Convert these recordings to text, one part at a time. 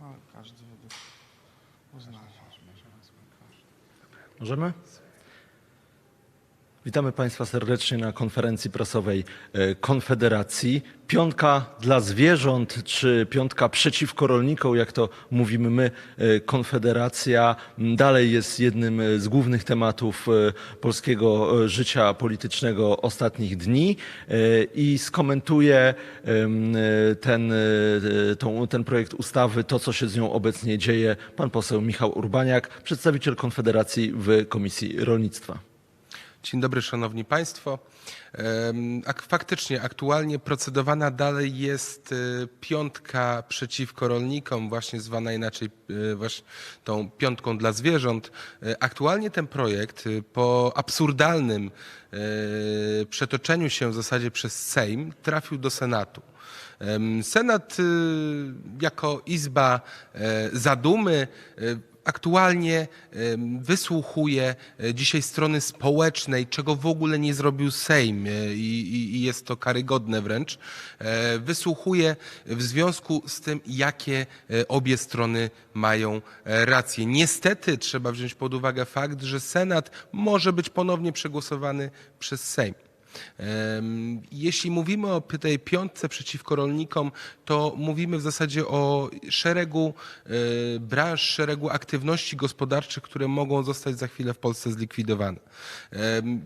ale każdy według uznania. Możemy? Witamy Państwa serdecznie na konferencji prasowej e, Konfederacji. Piątka dla zwierząt, czy piątka przeciwko rolnikom, jak to mówimy my, e, Konfederacja dalej jest jednym e, z głównych tematów polskiego życia politycznego ostatnich dni i skomentuje ten, ten projekt ustawy, to co się z nią obecnie dzieje, pan poseł Michał Urbaniak, przedstawiciel Konfederacji w Komisji Rolnictwa. Dzień dobry, szanowni państwo. Faktycznie aktualnie procedowana dalej jest e, piątka przeciwko rolnikom, właśnie zwana inaczej e, właśnie tą piątką dla zwierząt. E, Aktualnie ten projekt po absurdalnym przetoczeniu się w zasadzie przez Sejm trafił do Senatu. Senat y, jako Izba e, Zadumy e, aktualnie wysłuchuje e, dzisiaj strony społecznej, czego w ogóle nie zrobił Sejm i, i, jest to karygodne wręcz. Wysłuchuje w związku z tym, jakie obie strony mają rację. Niestety trzeba wziąć pod uwagę fakt, że Senat może być ponownie przegłosowany przez Sejm. Jeśli mówimy o tej piątce przeciwko rolnikom, to mówimy w zasadzie o szeregu e, branż, szeregu aktywności gospodarczych, które mogą zostać za chwilę w Polsce zlikwidowane.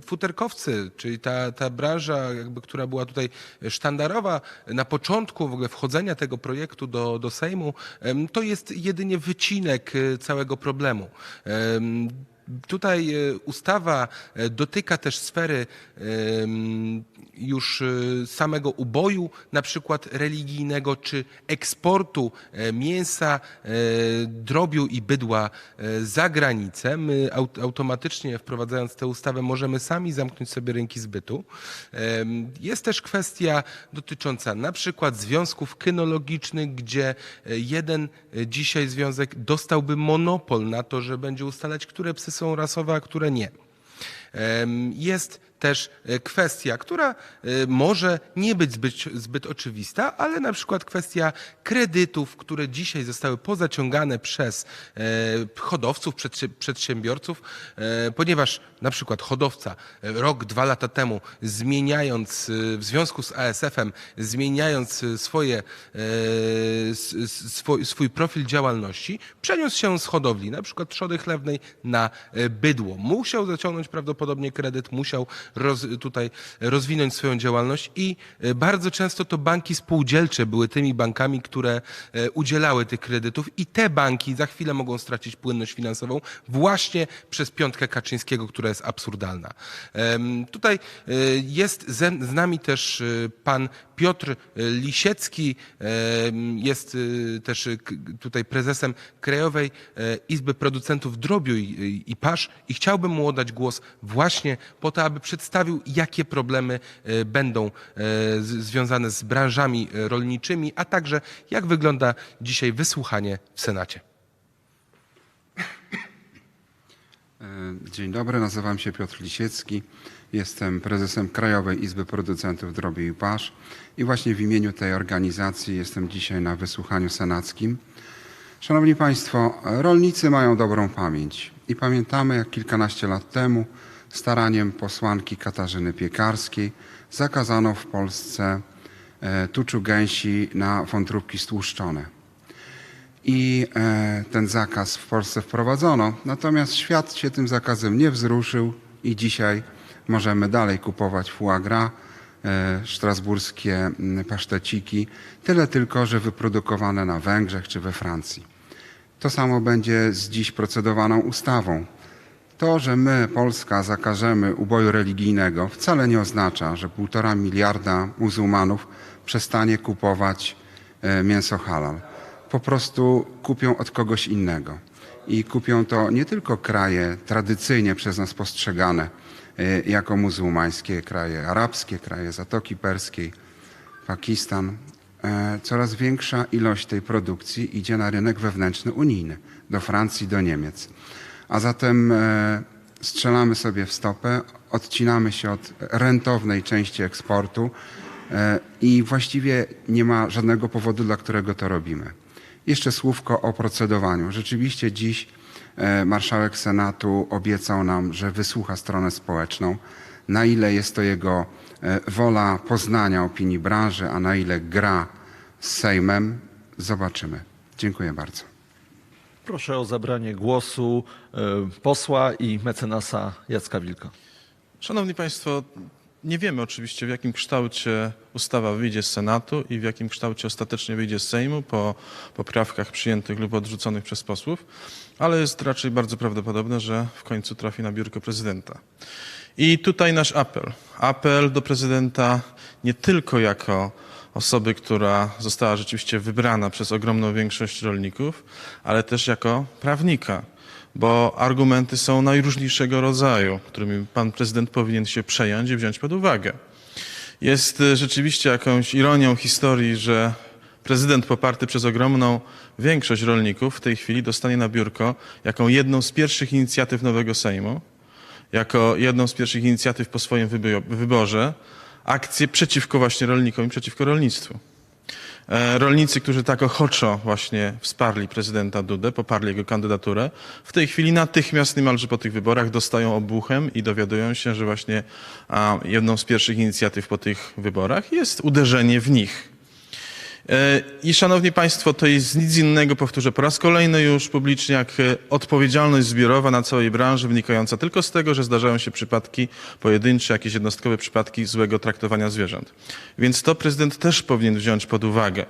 Futerkowcy, czyli ta, ta branża, jakby, która była tutaj sztandarowa na początku w ogóle wchodzenia tego projektu do, do Sejmu, to jest jedynie wycinek e, całego problemu. Tutaj e, ustawa e, dotyka też sfery już e, samego uboju, na przykład religijnego, czy eksportu mięsa, drobiu i bydła za granicę. My aut- automatycznie wprowadzając tę ustawę możemy sami zamknąć sobie rynki zbytu. Jest też kwestia dotycząca na przykład związków kynologicznych, gdzie jeden dzisiaj związek dostałby monopol na to, że będzie ustalać, które psy są rasowe, a które nie. Jest też e, kwestia, która e, może nie być zbyt, zbyt oczywista, ale na przykład kwestia kredytów, które dzisiaj zostały pozaciągane przez e, hodowców, przedsi- przedsiębiorców, ponieważ na przykład hodowca rok, dwa lata temu zmieniając w związku z ASF-em, zmieniając swoje, swój, swój profil działalności, przeniósł się z hodowli, na przykład trzody chlewnej na bydło. Musiał zaciągnąć prawdopodobnie kredyt, musiał roz, tutaj rozwinąć swoją działalność i e, bardzo często to banki spółdzielcze były tymi bankami, które e, udzielały tych kredytów i te banki za chwilę mogą stracić płynność finansową właśnie przez piątkę Kaczyńskiego, która jest absurdalna. Tutaj e, jest z nami też pan Piotr Lisiecki, jest też tutaj prezesem Krajowej Izby Producentów Drobiu i, Pasz i chciałbym mu oddać głos właśnie po to, aby przedstawił, jakie problemy e, będą e, związane z branżami e, rolniczymi, a także jak wygląda dzisiaj wysłuchanie w Senacie. Dzień dobry, nazywam się Piotr Lisiecki. Jestem prezesem Krajowej Izby Producentów Drobiu i Pasz i właśnie w imieniu tej organizacji jestem dzisiaj na wysłuchaniu senackim. Szanowni Państwo, rolnicy mają dobrą pamięć i pamiętamy jak kilkanaście lat temu staraniem posłanki Katarzyny Piekarskiej zakazano w Polsce e, tuczu gęsi na wątróbki stłuszczone i e, ten zakaz w Polsce wprowadzono. Natomiast świat się tym zakazem nie wzruszył i dzisiaj możemy dalej kupować foie gras, e, strasburskie mm, paszteciki, tyle tylko, że wyprodukowane na Węgrzech czy we Francji. To samo będzie z dziś procedowaną ustawą. To, że my, Polska, zakażemy uboju religijnego, wcale nie oznacza, że półtora miliarda muzułmanów przestanie kupować e, mięso halal. Po prostu kupią od kogoś innego. I kupią to nie tylko kraje tradycyjnie przez nas postrzegane e, jako muzułmańskie, kraje arabskie, kraje Zatoki Perskiej, Pakistan. E, Coraz większa ilość tej produkcji idzie na rynek wewnętrzny unijny, do Francji, do Niemiec. A zatem e, strzelamy sobie w stopę, odcinamy się od rentownej części eksportu e, i właściwie nie ma żadnego powodu, dla którego to robimy. Jeszcze słówko o procedowaniu. Rzeczywiście dziś e, marszałek Senatu obiecał nam, że wysłucha stronę społeczną. Na ile jest to jego wola poznania opinii branży, a na ile gra z Sejmem, zobaczymy. Dziękuję bardzo. Proszę o zabranie głosu e, posła i mecenasa Jacka Wilka. Szanowni Państwo, nie wiemy oczywiście w jakim kształcie ustawa wyjdzie z Senatu i w jakim kształcie ostatecznie wyjdzie z Sejmu po poprawkach przyjętych lub odrzuconych przez posłów, ale jest raczej bardzo prawdopodobne, że w końcu trafi na biurko prezydenta. I tutaj nasz apel. Apel do prezydenta nie tylko jako osoby, która została rzeczywiście wybrana przez ogromną większość rolników, ale też jako prawnika bo argumenty są najróżniejszego rodzaju, którymi pan prezydent powinien się przejąć i wziąć pod uwagę. Jest e, rzeczywiście jakąś ironią historii, że prezydent poparty przez ogromną większość rolników w tej chwili dostanie na biurko jaką jedną z pierwszych inicjatyw nowego Sejmu, jako jedną z pierwszych inicjatyw po swoim wybo- wyborze akcję przeciwko właśnie rolnikom i przeciwko rolnictwu. E, Rolnicy, którzy tak ochoczo właśnie wsparli prezydenta Dudę, poparli jego kandydaturę, w tej chwili natychmiast niemalże po tych wyborach dostają obuchem i dowiadują się, że właśnie jedną z pierwszych inicjatyw po tych wyborach jest uderzenie w nich. E, I szanowni państwo, to jest nic innego, powtórzę po raz kolejny już publicznie, jak e, odpowiedzialność zbiorowa na całej branży wynikająca tylko z tego, że zdarzają się przypadki pojedyncze, jakieś jednostkowe przypadki złego traktowania zwierząt. Więc to prezydent też powinien wziąć pod uwagę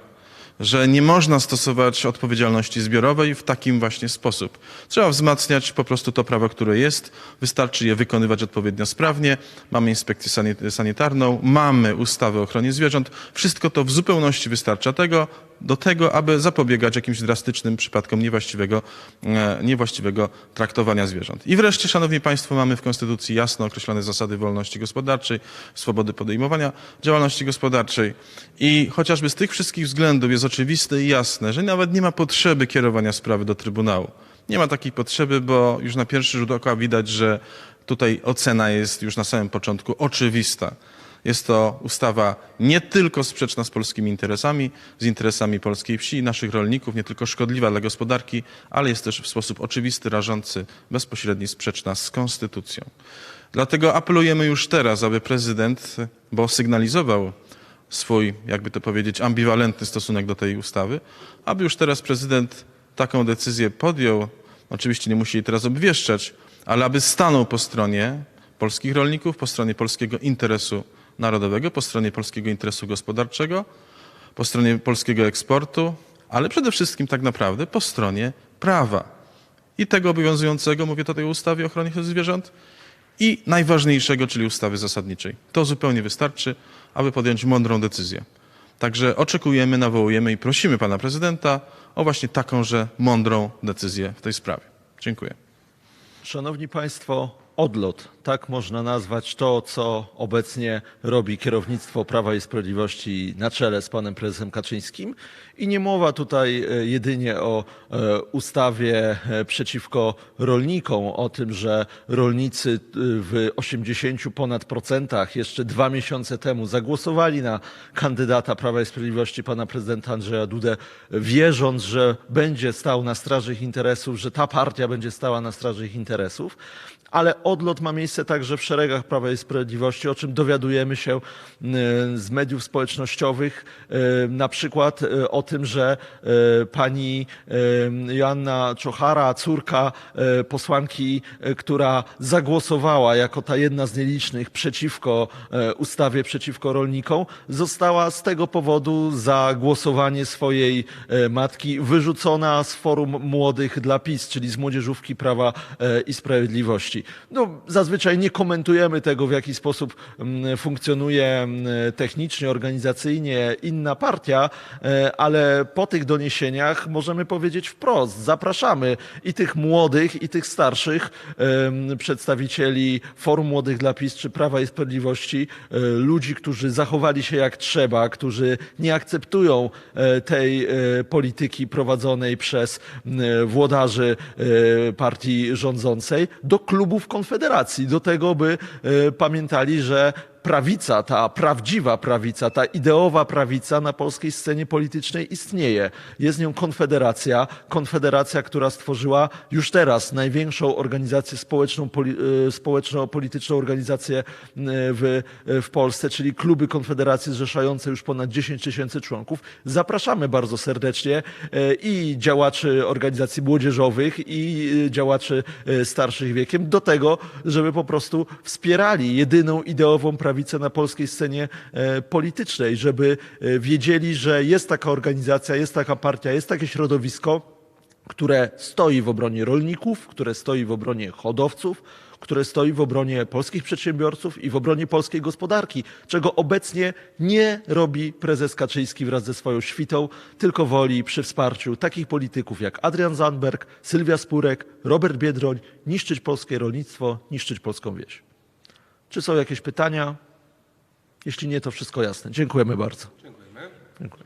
że nie można stosować odpowiedzialności zbiorowej w takim właśnie sposób. Trzeba wzmacniać po prostu to prawo, które jest, wystarczy je wykonywać odpowiednio sprawnie. Mamy inspekcję sanit- sanitarną, mamy ustawę o ochronie zwierząt. Wszystko to w zupełności wystarcza tego, do tego, aby zapobiegać jakimś drastycznym przypadkom niewłaściwego, e, niewłaściwego traktowania zwierząt. I wreszcie, Szanowni Państwo, mamy w Konstytucji jasno określone zasady wolności gospodarczej, swobody podejmowania działalności gospodarczej. I chociażby z tych wszystkich względów jest oczywiste i jasne, że nawet nie ma potrzeby kierowania sprawy do Trybunału. Nie ma takiej potrzeby, bo już na pierwszy rzut oka widać, że tutaj ocena jest już na samym początku oczywista. Jest to ustawa nie tylko sprzeczna z polskimi interesami, z interesami polskiej wsi i naszych rolników, nie tylko szkodliwa dla gospodarki, ale jest też w sposób oczywisty, rażący, bezpośredni sprzeczna z konstytucją. Dlatego apelujemy już teraz, aby prezydent, bo sygnalizował swój, jakby to powiedzieć, ambiwalentny stosunek do tej ustawy, aby już teraz prezydent taką decyzję podjął. Oczywiście nie musi jej teraz obwieszczać, ale aby stanął po stronie polskich rolników, po stronie polskiego interesu narodowego, po stronie polskiego interesu gospodarczego, po stronie polskiego eksportu, ale przede wszystkim tak naprawdę po stronie prawa. I tego obowiązującego, mówię tutaj o ustawie o ochronie zwierząt, i najważniejszego, czyli ustawy zasadniczej. To zupełnie wystarczy, aby podjąć mądrą decyzję. Także oczekujemy, nawołujemy i prosimy pana prezydenta o właśnie takąże mądrą decyzję w tej sprawie. Dziękuję. Szanowni Państwo, odlot, tak można nazwać to, co obecnie robi kierownictwo Prawa i Sprawiedliwości na czele z panem prezesem Kaczyńskim. I nie mowa tutaj e, jedynie o e, ustawie e, przeciwko rolnikom, o tym, że rolnicy w 80 ponad procentach jeszcze dwa miesiące temu zagłosowali na kandydata Prawa i Sprawiedliwości, pana prezydenta Andrzeja Dudę, wierząc, że będzie stał na straży ich interesów, że ta partia będzie stała na straży ich interesów ale odlot ma miejsce także w szeregach Prawa i Sprawiedliwości, o czym dowiadujemy się e, z mediów społecznościowych, e, na przykład e, o tym, że pani Joanna Czochara, córka posłanki, która zagłosowała jako ta jedna z nielicznych przeciwko ustawie przeciwko rolnikom, została z tego powodu za głosowanie swojej matki wyrzucona z forum młodych dla PiS, czyli z młodzieżówki Prawa i Sprawiedliwości. No, zazwyczaj nie komentujemy tego, w jaki sposób mm, funkcjonuje mm, technicznie, organizacyjnie inna partia, e, ale po tych doniesieniach możemy powiedzieć wprost, zapraszamy i tych młodych, i tych starszych przedstawicieli Forum Młodych dla PiS czy Prawa i Sprawiedliwości, e, ludzi, którzy zachowali się jak trzeba, którzy nie akceptują e, tej polityki prowadzonej przez włodarzy partii rządzącej, do klubów Konfederacji, do tego, by e, pamiętali, że prawica, ta prawdziwa prawica, ta ideowa prawica na polskiej scenie politycznej istnieje. Jest nią Konfederacja, Konfederacja, która stworzyła już teraz największą organizację społeczną, poli, e, społeczno-polityczną organizację e, w, w Polsce, czyli kluby Konfederacji zrzeszające już ponad 10 tysięcy członków. Zapraszamy bardzo serdecznie e, i działaczy organizacji młodzieżowych, i e, działaczy e, starszych wiekiem do tego, żeby po prostu wspierali jedyną ideową prawicę na polskiej scenie e, politycznej, żeby e, wiedzieli, że jest taka organizacja, jest taka partia, jest takie środowisko, które stoi w obronie rolników, które stoi w obronie hodowców, które stoi w obronie polskich przedsiębiorców i w obronie polskiej gospodarki, czego obecnie nie robi prezes Kaczyński wraz ze swoją świtą, tylko woli przy wsparciu takich polityków jak Adrian Zandberg, Sylwia Spurek, Robert Biedroń niszczyć polskie rolnictwo, niszczyć polską wieś. Czy są jakieś pytania? Jeśli nie, to wszystko jasne. Dziękujemy bardzo. Dziękujemy. Dziękuję.